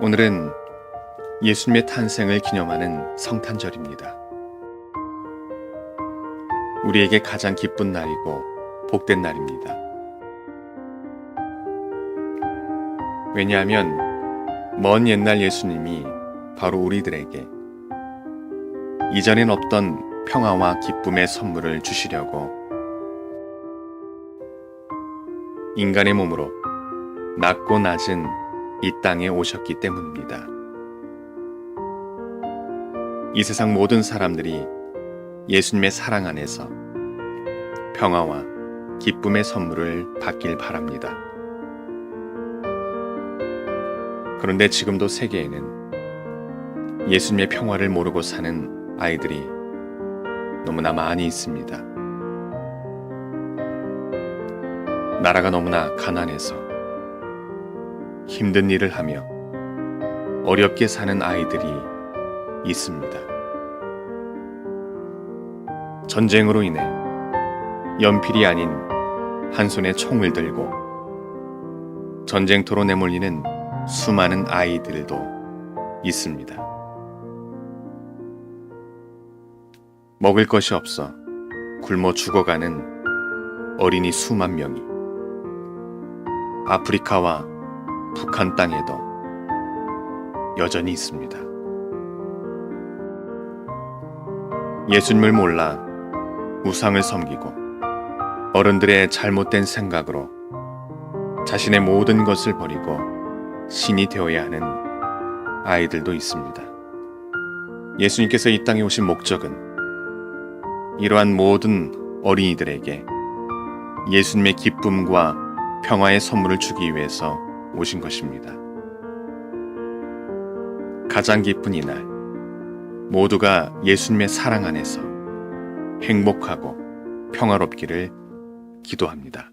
오늘은 예수님의 탄생을 기념하는 성탄절입니다. 우리에게 가장 기쁜 날이고 복된 날입니다. 왜냐하면 먼 옛날 예수님이 바로 우리들에게 이전엔 없던 평화와 기쁨의 선물을 주시려고 인간의 몸으로 낮고 낮은 이 땅에 오셨기 때문입니다. 이 세상 모든 사람들이 예수님의 사랑 안에서 평화와 기쁨의 선물을 받길 바랍니다. 그런데 지금도 세계에는 예수님의 평화를 모르고 사는 아이들이 너무나 많이 있습니다. 나라가 너무나 가난해서 힘든 일을 하며 어렵게 사는 아이들이 있습니다. 전쟁으로 인해 연필이 아닌 한 손에 총을 들고 전쟁터로 내몰리는 수많은 아이들도 있습니다. 먹을 것이 없어 굶어 죽어가는 어린이 수만 명이 아프리카와 북한 땅에도 여전히 있습니다. 예수님을 몰라 우상을 섬기고 어른들의 잘못된 생각으로 자신의 모든 것을 버리고 신이 되어야 하는 아이들도 있습니다. 예수님께서 이 땅에 오신 목적은 이러한 모든 어린이들에게 예수님의 기쁨과 평화의 선물을 주기 위해서 오신 것입니다. 가장 기쁜 이날, 모두가 예수님의 사랑 안에서 행복하고 평화롭기를 기도합니다.